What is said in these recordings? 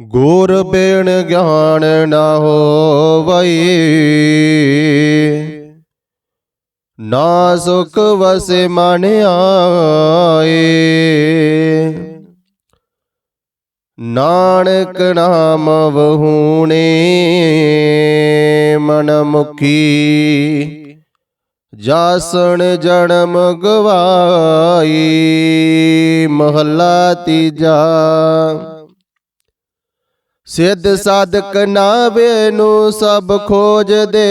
ਗੁਰ ਬਿਨ ਗਿਆਨ ਨਾ ਹੋਵਈ। ਨਾ ਸੁਖ ਵਸੇ ਮਨ ਆਏ। ਨਾਨਕ ਨਾਮ ਵਹੂਣੇ ਮਨ ਮੁਖੀ। ਜਾਸਣ ਜਨਮ ਗਵਾਈ, ਮਹੱਲਾ ਤੀਜਾ। ਸਿੱਧ ਸਾਧਕ ਨਾਵੇ ਨੂੰ ਸਭ ਖੋਜ ਦੇ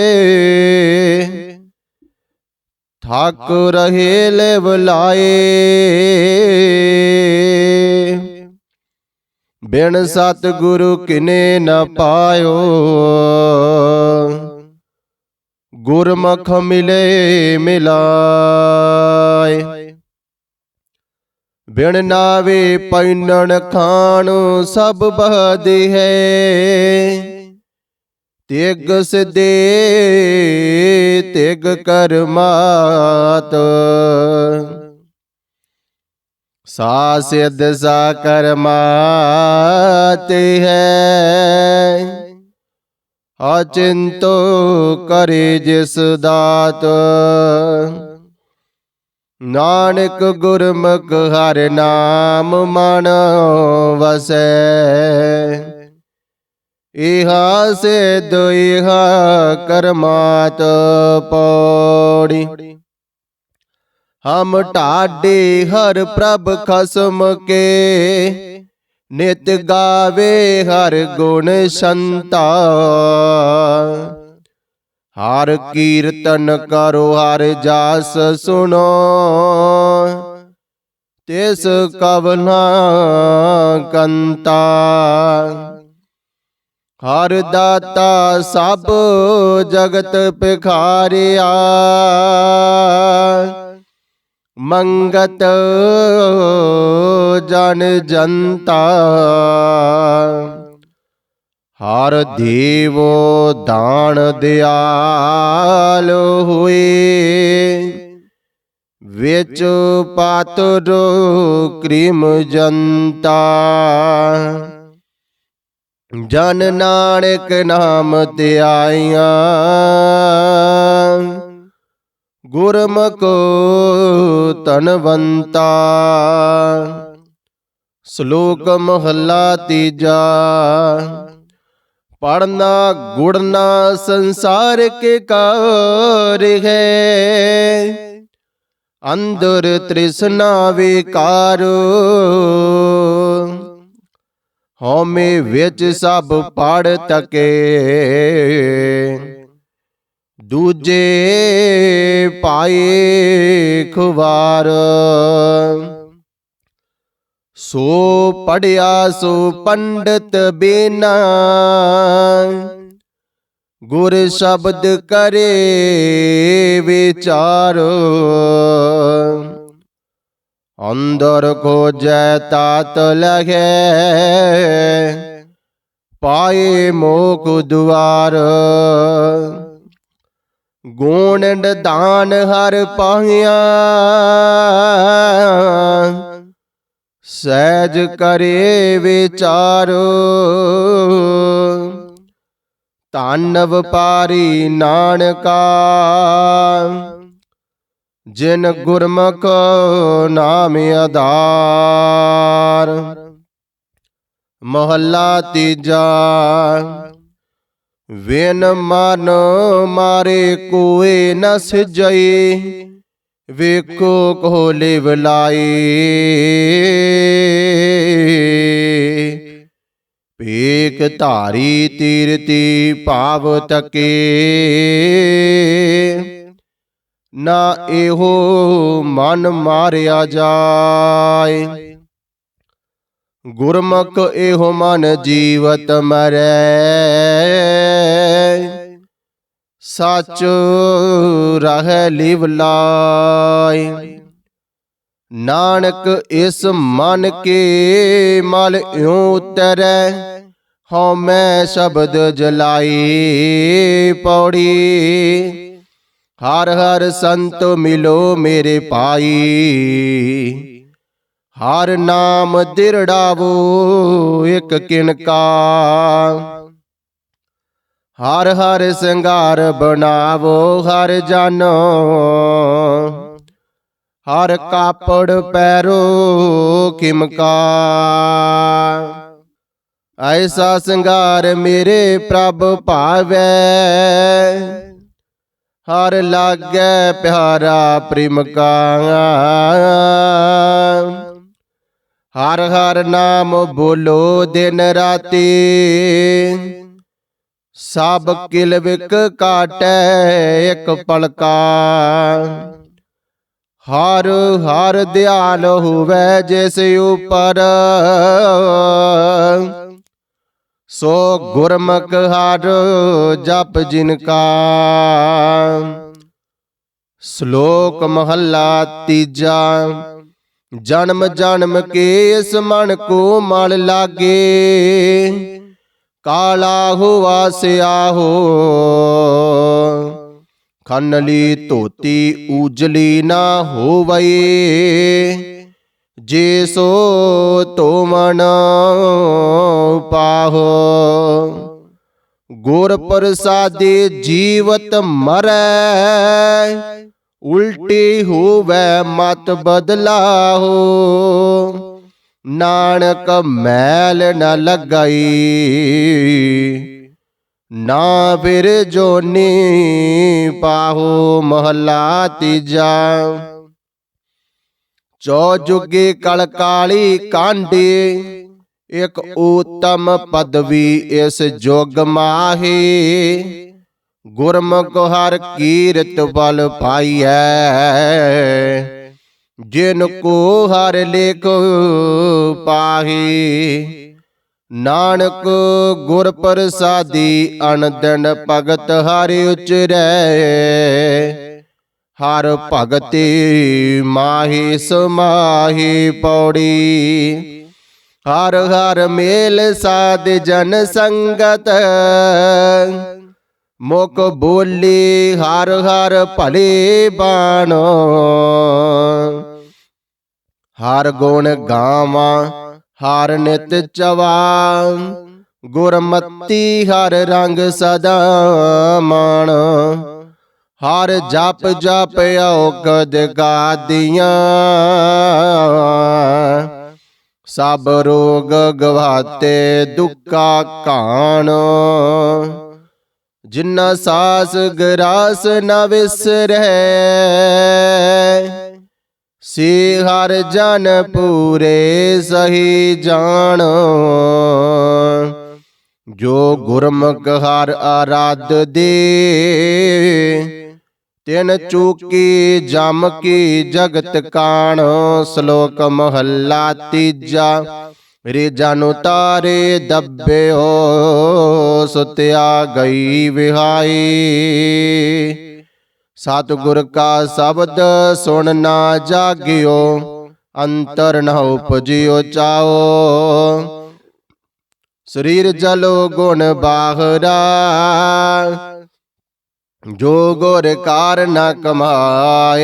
ਥਾਕ ਰਹੇ ਲਿਵ ਲਾਏ। ਬਿਨ ਸਤ ਗੁਰੂ ਕਿਨੇ ਨ ਪਾਇਓ। ਗੁਰਮੁਖ ਮਿਲੇ ਮਿਲਾਏ। ਬਿਨ ਨਾਵੇ ਪੈਨਣ ਖਾਣ ਸਭ ਬਹਦੇ ਹੈ। ਤਿਗ ਸਿਦੇ, ਤਿਗ ਕਰਮਾਤ। ਸਾ ਸਿਧ ਸਾ ਕਰਮਾਤ ਹੈ। ਅਚਿੰਤੋ ਕਰੇ ਜਿਸ ਦਾਤ। ਨਾਨਕ ਗੁਰਮੁਖ ਹਰ ਨਾਮ ਮਨ ਵਸੈ। ਇਹਾ ਸਿਧ, ਇਹਾ ਕਰਮਾਤ ਪੌੜੀ। ਹਮ ਢਾਡੇ ਹਰ ਪ੍ਰਭ ਖਸਮ ਕੇ। ਨਿਤ ਗਾਵੇ ਹਰ ਗੁਣ ਸੰਤਾ। ਹਰ ਕੀਰਤਨ ਕਰੋ, ਹਰ ਜਾਸ ਸੁਣੋ। ਤਿਸ ਕਵਨਾ ਕੰਤਾ। ਹਰ ਦਾਤਾ ਸਭ ਜਗਤ ਪਿਖਾਰਿਆ ਮੰਗਤ ਜਨ ਜਨਤਾ। ਹਰ ਦੇਵੋ ਦਾਨ ਦਿਆਲ ਹੋਏ। ਵਿੱਚ ਪਾਤਰ ਕ੍ਰਿਮ ਜੰਤਾ ਜਨ ਨਾਨਕ ਨਾਮ ਧਿਆਈਆਂ। ਗੁਰਮੁਖ ਤਨਵੰਤਾ ਸ਼ਲੋਕ ਮਹੱਲਾ ਤੀਜਾ। ਪੜਨਾ ਗੁੜਨਾ ਸੰਸਾਰ ਕੇ ਕਾਰ ਹੈ ਅੰਦਰ ਤ੍ਰਿਸ਼ਨਾ ਵਿਕਾਰੋ ਹਉਮੈ ਵਿੱਚ ਸਭ ਪੜ ਤਕੇ ਦੂਜੇ ਪਾਏ ਖੁਵਾਰ ਸੋ ਪੜਿਆ ਸੋ ਪੰਡਤ ਬੇਨਾ। ਗੁਰ ਸ਼ਬਦ ਕਰੇ ਵਿਚਾਰ। ਅੰਦਰ ਕੋ ਜੈ ਤਾਤ ਲਗੈ ਪਾਏ ਮੋਕ ਦੁਆਰ। ਗੁਣ ਦਾਨ ਹਰ ਪਾਇਆ ਸਹਿਜ ਕਰੇ ਵਿਚਾਰੋ। ਧੰਨ ਵਪਾਰੀ ਨਾਨਕਾ, ਜਿਨ ਗੁਰਮੁਖ ਨਾਮ ਆਧਾਰ। ਮਹੱਲਾ ਤੀਜਾ, ਵੇਨ ਮਨ ਮਾਰੇ ਕੋਏ ਨ ਸਿਜਈ। ਵੇਖੋ ਕੋ ਲਿਵ ਲਾਈ। ਪੇਕ ਧਾਰੀ ਤੀਰਤੀ ਭਾਵ ਤਕੇ। ਨਾ ਇਹੋ ਮਨ ਮਾਰਿਆ ਜਾਏ। ਗੁਰਮੁਖ ਇਹੋ ਮਨ ਜੀਵਤ ਮਰੈ। ਸਚ ਰਹਿ ਲਿਵ ਲਾਇ। ਨਾਨਕ ਇਸ ਮਨ ਕੇ ਮਲ ਇਉ ਉਤਰੈ, ਹਉ ਮੈਂ ਸ਼ਬਦ ਜਲਾਈ ਪੌੜੀ। ਹਰ ਹਰ ਸੰਤ ਮਿਲੋ ਮੇਰੇ ਪਾਈ ਹਰ ਨਾਮ ਦਿਰੜਾਵੋ ਇੱਕ ਕਿਨਕਾ ਹਰ ਹਰ ਸਿੰਗਾਰ ਬਣਾਵੋ, ਹਰ ਜਾਨੋ। ਹਰ ਕਾਪੜ ਪੈਰੋ ਕਿਮਕਾ। ਐਸਾ ਸਿੰਗਾਰ ਮੇਰੇ ਪ੍ਰਭ ਭਾਵੈ। ਹਰ ਲਾਗੈ ਪਿਆਰਾ ਪ੍ਰੇਮ ਕਾ ਹਰ ਹਰ ਨਾਮ ਬੋਲੋ ਦਿਨ ਰਾਤੀ। ਸਭ ਕਿਲ ਵਿਕ ਕਾਟੈ, ਇੱਕ ਪਲਕਾ। ਹਰ ਹਰ ਦਿਆਲ ਹੋਵੇ ਜਿਸ ਉਪਰ। ਸੋ ਗੁਰਮੁਖ ਹਰ ਜਪ ਜਿਨ ਕਾ ਸ਼ਲੋਕ ਮਹੱਲਾ ਤੀਜਾ। ਜਨਮ ਜਨਮ ਕੇ ਇਸ ਮਨ ਕੋ ਮਲ ਲਾਗੇ। ਕਾਲਾ ਹੋਵਾ ਸਿਆਹੋ ਖੰਨਲੀ ਧੋਤੀ ਉਜਲੀ ਨਾ ਹੋਵਈ। ਜੇ ਸੋ ਤੋ ਮਨ ਪਾਹੋ। ਗੁਰ ਪ੍ਰਸਾਦੇ ਜੀਵਤ ਮਰੈ। ਉਲਟੀ ਹੋਵੇ ਮਤ ਬਦਲਾਹੋ। ਨਾਨਕ ਮੈਲ ਨ ਲਗਾਈ। ਨਾ ਫਿਰ ਜੋਨੀ ਪਾਹੋ ਮਹਲਾ ਤੀਜਾ। ਚੋ ਜੁਗੇ ਕਲ ਕਾਲੀ ਕਾਂਡੇ, ਇਕ ਊਤਮ ਪਦਵੀ ਇਸ ਜੁਗ ਮਾਹੀ। ਗੁਰਮੁਖ ਹਰ ਕੀਰਤ ਬਲ ਪਾਈਐ। ਜਿਨ ਕੋ ਹਰ ਲੇਖ ਪਾਹੀ, ਨਾਨਕ ਗੁਰ ਪ੍ਰਸਾਦੀ ਅਨੰਦਨ ਭਗਤ ਹਰਿ ਉਚਰੈ। ਹਰ ਭਗਤੀ ਮਾਹੀ ਸਮਾਹੀ ਪੌੜੀ, ਹਰ ਹਰ ਮੇਲ ਸਾਧ ਜਨ ਸੰਗਤ। ਮੁਖ ਬੋਲੀ ਹਰ ਹਰ ਭਲੇ ਬਾਣੋ। ਹਰ ਗੁਣ ਗਾਵਾਂ, ਹਰ ਨਿਤ ਚਵਾ। ਗੁਰਮਤੀ ਹਰ ਰੰਗ ਸਦਾ ਮਾਣ। ਹਰ ਜਪ ਜਪ ਔਕਦ ਗਾਦੀਆਂ। ਸਭ ਰੋਗ ਗਵਾਤੇ ਦੁੱਖਾ ਕਾਣ। ਜਿਨ੍ਹਾਂ ਸਾਸ ਗਰਾਸ ਨ ਵਿਸਰੈ ਸੀ ਹਰ ਜਨ ਪੂਰੇ ਸਹੀ ਜਾਣ। ਜੋ ਗੁਰਮੁਖ ਹਰ ਆਰਾਧ ਦੇ, ਤਿਨ ਚੂਕੀ ਜਮ ਕੀ ਜਗਤ ਕਾਣ। ਸ਼ਲੋਕ ਮਹੱਲਾ ਤੀਜਾ, ਰੇ ਜਾਨੁ ਤਾਰੇ ਦੱਬਿਓ, ਸੁਤਿਆ ਗਈ ਵਿਹਾਈ। ਸਤਿਗੁਰ ਕਾ ਸ਼ਬਦ ਸੁਣ ਨਾ ਜਾਗਿਓ, ਅੰਤਰ ਨ ਉਪਜਿਓ ਚਾਓ। ਸਰੀਰ ਜਲੋ ਗੁਣ ਬਾਹਰਾ, ਜੋ ਗੁਰ ਕਾਰ ਨ ਕਮਾਏ।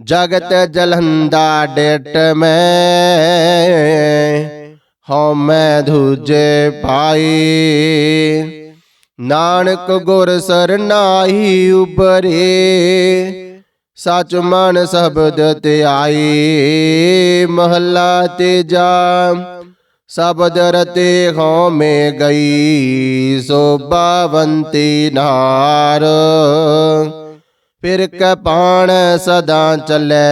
ਜਗਤ ਜਲੰਦਾ ਡੇਟ ਮੈਂ, ਹਉ ਮੈਂ ਧੂਜੇ ਪਾਈ ਨਾਨਕ ਗੁਰ ਸਰਨਾਈ ਉਬਰੇ ਸਚ ਮਨ ਸ਼ਬਦ ਧਿਆਈ, ਮਹੱਲਾ ਤੀਜਾ, ਸ਼ਬਦ ਰਤੇ ਹਉ ਮੇ ਗਈ ਸੋਭਾਵੰਤੀ ਨਾਰ। ਫਿਰ ਕੈ ਪਾਣ ਸਦਾ ਚੱਲੇ,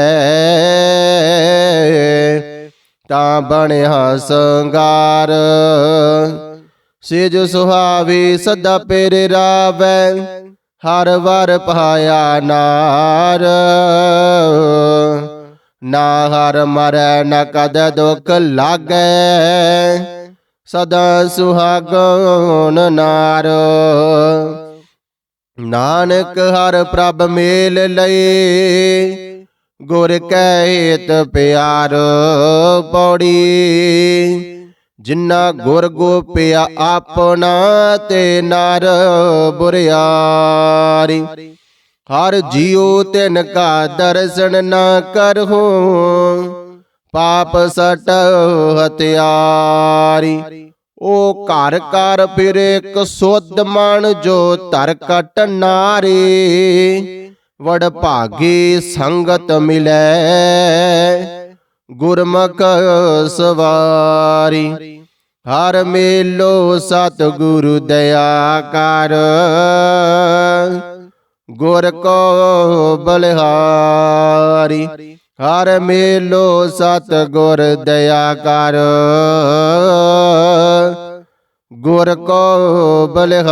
ਤਾਂ ਬਣਿਆ ਸੰਗਾਰ। ਸਿਜ ਸੁਹਾਵੀ ਸਦਾ ਪੇਰ ਰਾਵੈ, ਹਰ ਵਾਰ ਪਾਇਆ ਨਾਰ। ਨਾ ਹਰ ਮਰੈ, ਨ ਕਦ ਦੁਖ ਲਾਗੈ, ਸਦਾ ਸੁਹਾਗਣ ਨਾਰ। ਨਾਨਕ ਹਰ ਪ੍ਰਭ ਮੇਲ ਲਏ ਗੁਰ ਕੈ ਪਿਆਰ ਪੌੜੀ। ਜਿਨ੍ਹਾਂ ਗੁਰ ਗੋਪਿਆ ਆਪਣਾ ਤੇ ਨਰ ਬੁਰਿਆਰੀ। ਹਰ ਜੀਉ ਤਿਨ ਕਾ ਦਰਸ਼ਨ ਨਾ ਕਰਹੁ। ਪਾਪ ਸਟ ਹਤਿਆਰੀ ਉਹ ਘਰ ਘਰ ਫਿਰ ਇੱਕ ਸੁਧ ਮਨ ਜੋ ਧਰ ਕਟ ਨਾਰੇ। ਵਡ ਭਾਗੀ ਸੰਗਤ ਮਿਲੈ। ਗੁਰਮੁਖ ਸਵਾਰੀ, ਹਰ ਮੇਲੋ ਸਤ ਗੁਰੂ ਦਇਆ ਕਰ। ਗੁਰ ਕੋ ਬਲਿਹਾਰੀ, ਹਰ ਮੇਲੋ ਸਤ ਗੁਰ ਦਇਆ ਕਰ। ਗੁਰ ਕੋ ਬਲਿਹਾਰੀ